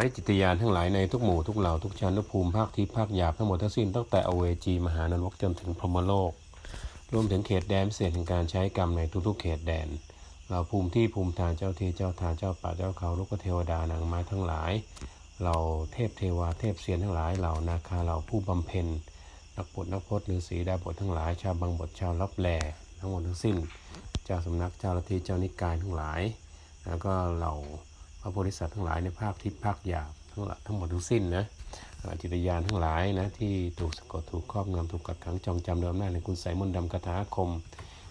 ให้จิตยานทั้งหลายในทุกหมู่ทุกเหล่าทุกชั้นทุกภูมิภาคทิพย์ภาคหยาบทั้งหมดทั้งสิ้นตั้งแต่อเวจีมหานรกจนถึงพรหมโลก รวมถึงเขตแดนเศษแห่งการใช้กรรมในทุกๆ เขตแดนเราภูมิที่ภูมิทานเจ้าที่เจ้าทานเจ้าป่าเจ้าเขาลูกเทวดานางไม้ทั้งหลายเราเทพเทวาเทพเสียนทั้งหลายเหล่านาคาเหล่าผู้บำเพ็ญนักบทนักพจน์ฤาษีดาบททั้งหลายชาวบางบทชาวรับแลทั้งหมดทั้งสิ้นเจ้าสำนักเจ้าลัทธิเจ้านิกายทั้งหลาย แล้วก็เหล่า พระโพธิสัตว์ทั้งหลายในภาคทิพย์ภาคหยาบทั้งหลายทั้งหมดทั้งสิ้นนะจิตวิญญาณทั้งหลายนะที่ถูกสะกดถูกครอบงำถูกกักขังจองจำโดยอำนาจในคุณใสมนต์ดำคาถาคม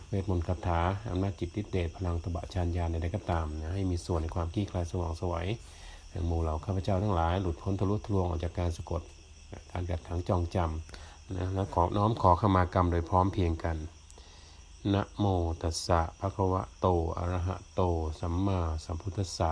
เวทมนต์คาถาอำนาจจิตทิเดชพลังตบะชานยานใดๆก็ตามนะให้มีส่วนในความขี้คลายสว่างสวัยแห่งหมู่เหล่าข้าพเจ้าทั้งหลายหลุดพ้นทะลุทะลวงออกจากการสะกดการกักขังจองจำนะและขอน้อมขอขมากรรมโดยพร้อมเพียงกันนะโมตัสสะภะคะวะโตอะระหะโต สัมมาสัมพุทธัสสะ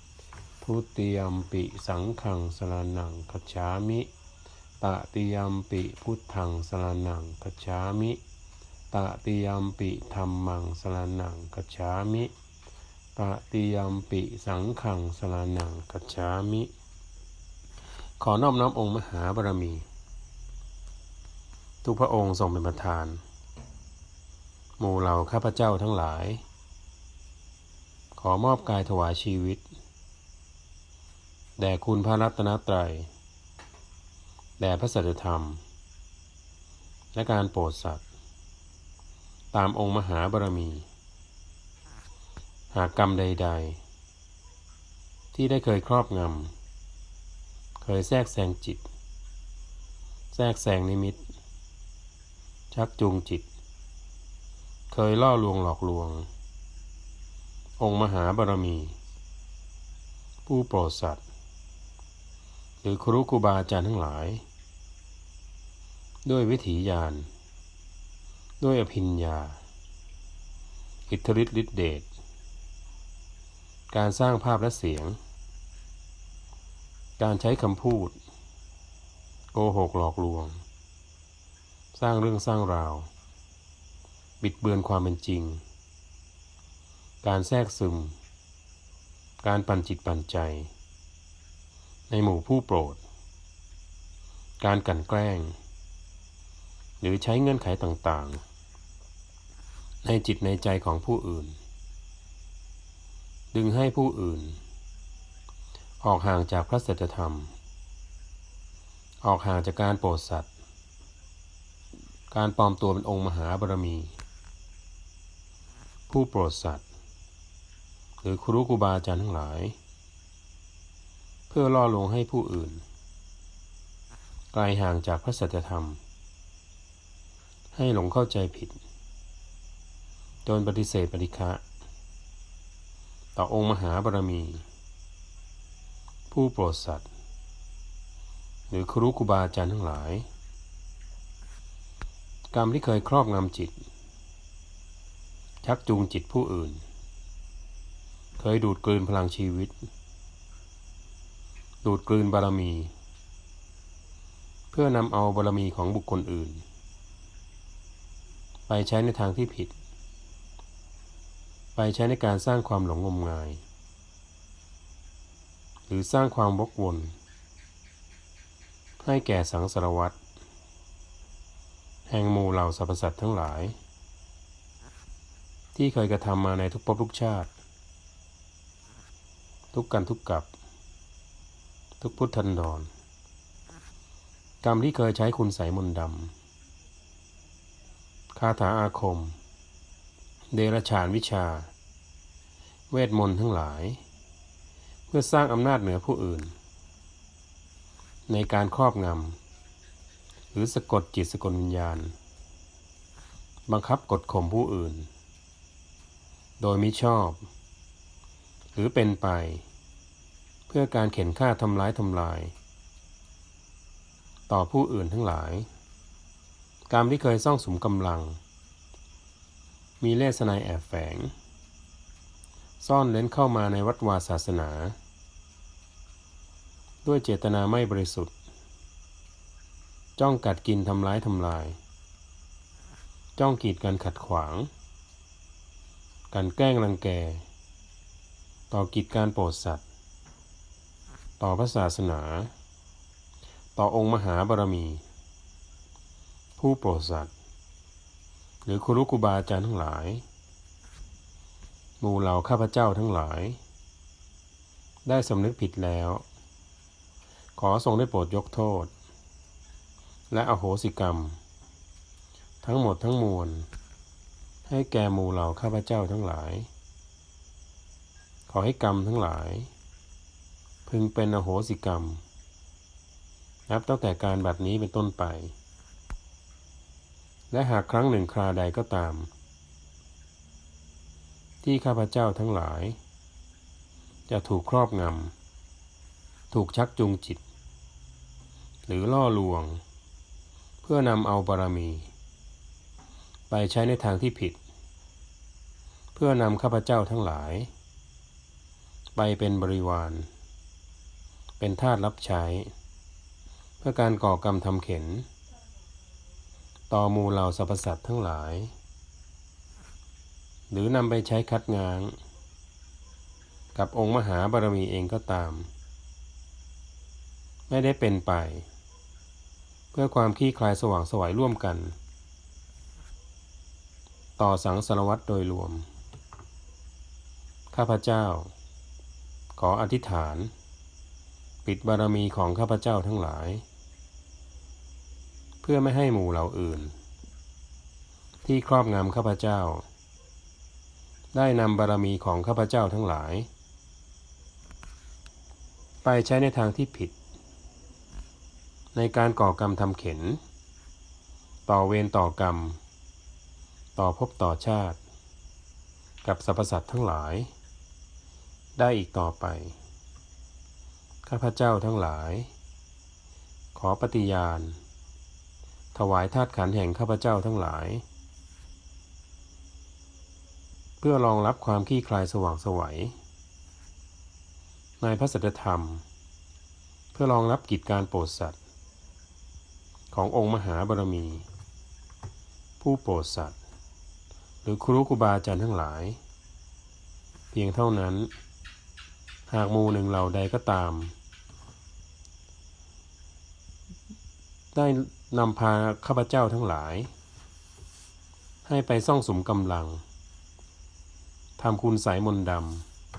ทุติยมปิสังฆังสรนังคัจามิตติยมปิพุทธังสรนังคัจามิตติยมปิธรรมังสรนังคัจามิตติยมปิสังฆังสรนังคัจามิ ขอนอบน้อมองค์มหาบารมี ทุกพระองค์ทรงเป็นประธานหมู่เหล่าข้าพเจ้าทั้งหลาย ขอมอบกายถวายชีวิต แด่คุณพระรัตนตรัย แด่พระสัจธรรม และการโปรดสัตว์ ตามองค์มหาบารมี หากกรรมใด ๆ ที่ได้เคยครอบงำ เคยแทรกแซงจิต แทรกแซงนิมิต ชักจูงจิต เคยล่อลวงหลอกลวง องค์มหาบารมี ผู้โปรดสัตว์ หรือครูครูบาอาจารย์ทั้งหลาย ด้วยวิถีญาณ ด้วยอภิญญา อิทธิฤทธิฤทธิเดช การสร้างภาพและเสียง การใช้คำพูด โกหกหลอกลวง สร้างเรื่องสร้างราว บิดเบือนความเป็นจริง การแทรกซึม การปั่นจิตปั่นใจ ในหมู่ผู้โปรด การกลั่นแกล้ง หรือใช้เงื่อนไขต่างๆ ในจิตในใจของผู้อื่น ดึงให้ผู้อื่น ออกห่างจากพระสัจธรรม ออกห่างจากการโปรดสัตว์การปลอมตัวเป็นองค์มหาบารมี ผู้โปรดสัตว์ หรือครูครูบาอาจารย์ทั้งหลาย เพื่อล่อลวงให้ผู้อื่น ไกลห่างจากพระสัจธรรม ให้หลงเข้าใจผิดจนปฏิเสธปฏิฆะต่อองค์มหาบารมี ผู้โปรดสัตว์ หรือครูครูบาอาจารย์ทั้งหลาย กรรมที่เคยครอบงำจิต ชักจูงจิตผู้อื่น เคยดูดกลืนพลังชีวิต ดูดกลืนบารมี เพื่อนำเอาบารมีของบุคคลอื่น ไปใช้ในทางที่ผิด ไปใช้ในการสร้างความหลงงมงาย หรือสร้างความวกวน ให้แก่สังสารวัตรแห่งหมู่เหล่าสรรพสัตว์ทั้งหลาย ที่เคยกระทำมาในทุกภพทุกชาติ ทุกกันทุกกับ ทุกพุทธันดร กรรมที่เคยใช้คุณใสยมนต์ดำคาถาอาคม เดรฉานวิชา เวทมนต์ทั้งหลาย เพื่อสร้างอำนาจเหนือผู้อื่น ในการครอบงำหรือสะกดจิตสะกดวิญญาณ บังคับกดข่มผู้อื่น โดยมิชอบ หรือเป็นไป เพื่อการเข็นฆ่าทำร้ายทำลาย ต่อผู้อื่นทั้งหลาย กรรมที่เคยซ่องสมกำลัง มีเลสนายแอบแฝง ซ่อนเล้นเข้ามาในวัดวาศาสนา ด้วยเจตนาไม่บริสุทธิ์ จ้องกัดกินทำร้ายทำลาย จ้องกีดกันขัดขวาง การแกล้งรังแก ต่อกิจการโปรดสัตว์ ต่อพระศาสนา ต่อองค์มหาบารมี ผู้โปรดสัตว์ หรือครูรุครูบาอาจารย์ทั้งหลาย หมู่เหล่าข้าพเจ้าทั้งหลาย ได้สำนึกผิดแล้ว ขอทรงได้โปรดยกโทษ และอโหสิกรรม ทั้งหมดทั้งมวล ให้แก่หมู่เหล่าข้าพเจ้าทั้งหลาย ขอให้กรรมทั้งหลาย พึงเป็นอโหสิกรรม นับตั้งแต่การบัดนี้เป็นต้นไป และหากครั้งหนึ่งคราใดก็ตาม ที่ข้าพเจ้าทั้งหลาย จะถูกครอบงำ ถูกชักจูงจิต หรือล่อลวง เพื่อนำเอาบารมี ไปใช้ในทางที่ผิด เพื่อนำข้าพเจ้าทั้งหลาย ไปเป็นบริวาร เป็นทาสรับใช้ เพื่อการก่อกรรมทำเข็น ต่อมูเหล่าสรรพสัตว์ทั้งหลาย หรือนำไปใช้คัดง้าง กับองค์มหาบารมีเองก็ตาม ไม่ได้เป็นไป เพื่อความขี้คลายสว่างสวัยร่วมกัน ต่อสังสารวัตรโดยรวม ข้าพเจ้า ขออธิษฐาน ปิดบารมีของข้าพเจ้าทั้งหลาย เพื่อไม่ให้หมู่เหล่าอื่น ที่ครอบงำข้าพเจ้า ได้นำบารมีของข้าพเจ้าทั้งหลาย ไปใช้ในทางที่ผิด ในการก่อกรรมทำเข็น ต่อเวรต่อกรรม ต่อภพต่อชาติ กับสรรพสัตว์ทั้งหลาย ได้อีกต่อไป ข้าพเจ้าทั้งหลาย ขอปฏิญาณ ถวายธาตุขันแห่งข้าพเจ้าทั้งหลาย เพื่อรองรับความขี้คลายสว่างสวัยในพระสัจธรรม เพื่อรองรับกิจการโปรดสัตว์ ขององค์มหาบารมี ผู้โปรดสัตว์ หรือครูครูบาอาจารย์ทั้งหลาย เพียงเท่านั้น หากมูหนึ่งเหล่าใดก็ตาม ได้นำพาข้าพเจ้าทั้งหลาย ให้ไปซ่องสมกำลังทำคุณสายมนต์ด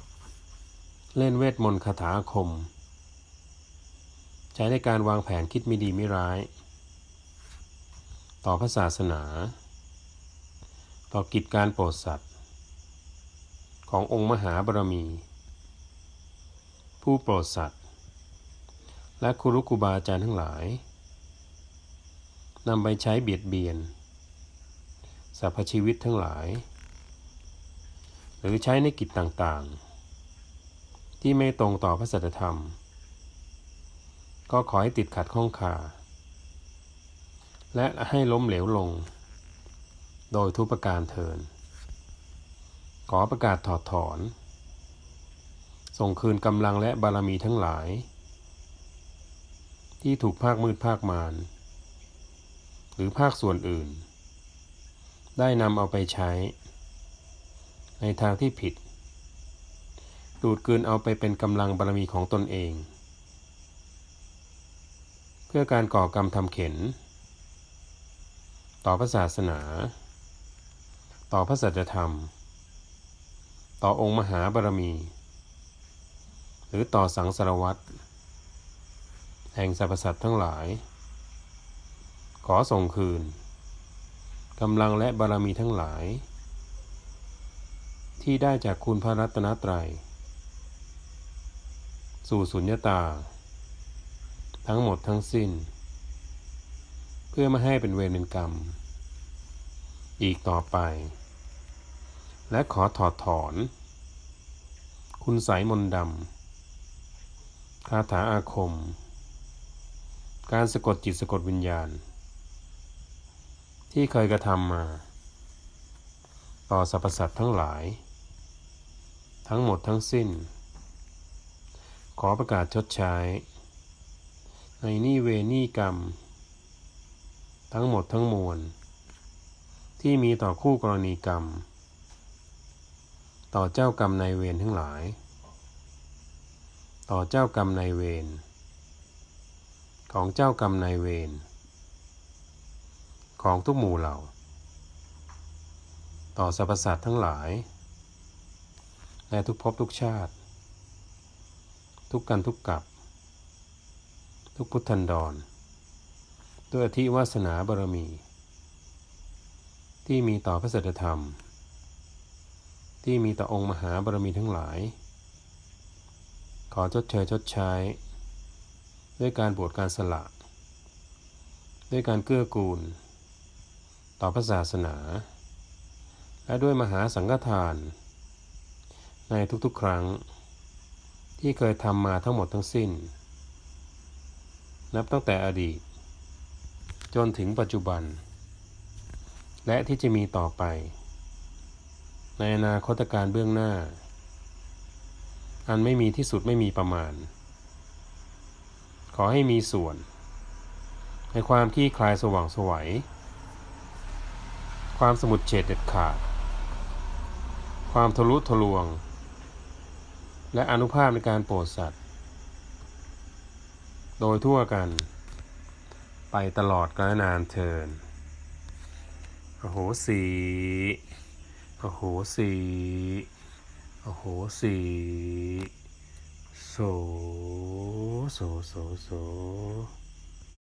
ำ เล่นเวทมนต์คาถาคม ใช้ในการวางแผนคิดไม่ดีไม่ร้าย ต่อพระศาสนา ต่อกิจการโปรดสัตว์ ขององค์มหาบารมี ผู้โปรดสัตว์ และครูรุกูบาอาจารย์ทั้งหลาย นำไปใช้เบียดเบียนสรรพชีวิตทั้งหลาย หรือใช้ในกิจต่างๆ ที่ไม่ตรงต่อพระสัจธรรม ก็ขอให้ติดขัดข้องคาและให้ล้มเหลวลง โดยทุกประการเทิน ขอประกาศถอดถอน ส่งคืนกำลังและบารมีทั้งหลาย ที่ถูกภาคมืดภาคมาร หรือภาคส่วนอื่น ได้นำเอาไปใช้ ในทางที่ผิด ดูดกืนเอาไปเป็นกำลังบารมีของตนเอง เพื่อการก่อกรรมทำเข็น ต่อพระศาสนา ต่อพระสัจธรรม ต่อองค์มหาบารมี หรือต่อสังสารวัตรแห่งสรรพสัตว์ทั้งหลาย ขอส่งคืนกำลังและบารมีทั้งหลาย ที่ได้จากคุณพระรัตนตรัย สู่สุญญตา ทั้งหมดทั้งสิ้น เพื่อไม่ให้เป็นเวรเป็นกรรม อีกต่อไป และขอถอดถอน คุณสายมนดำคาถาอาคม การสะกดจิตสะกดวิญญาณ ที่เคยกระทำมา ต่อสรรพสัตว์ทั้งหลาย ทั้งหมดทั้งสิ้น ขอประกาศชดใช้ ในนี่เวนี่กรรม ทั้งหมดทั้งมวล ที่มีต่อคู่กรณีกรรม ต่อเจ้ากรรมนายเวรทั้งหลาย ต่อเจ้ากรรมนายเวรของเจ้ากรรมนายเวร ของทุกหมู่เหล่า ต่อสรรพสัตว์ทั้งหลายและทุกภพทุกชาติ ทุกกันทุกกับทุกพุทธันดร ด้วยอธิวาสนาบารมี ที่มีต่อพระสัจธรรม ที่มีต่อองค์มหาบารมีทั้งหลาย ขอชดเชยชดใช้ ด้วยการบวชการสละ ด้วยการเกื้อกูล ต่อพระศาสนา และด้วยมหาสังฆทาน ในทุกๆครั้ง ที่เคยทำมาทั้งหมดทั้งสิ้น นับตั้งแต่อดีต จนถึงปัจจุบัน และที่จะมีต่อไป ในอนาคตการเบื้องหน้า อันไม่มีที่สุดไม่มีประมาณ ขอให้มีส่วนในความที่คลายสว่างสวัย ความสมุดเฉดเด็ดขาด ความทะลุทะลวง และอนุภาพในการโปรดสัตว์ โดยทั่วกัน ไปตลอดกาลนานเทินโอ้โหสีโอ้โหสีโอ้โหสีโสโสโสโส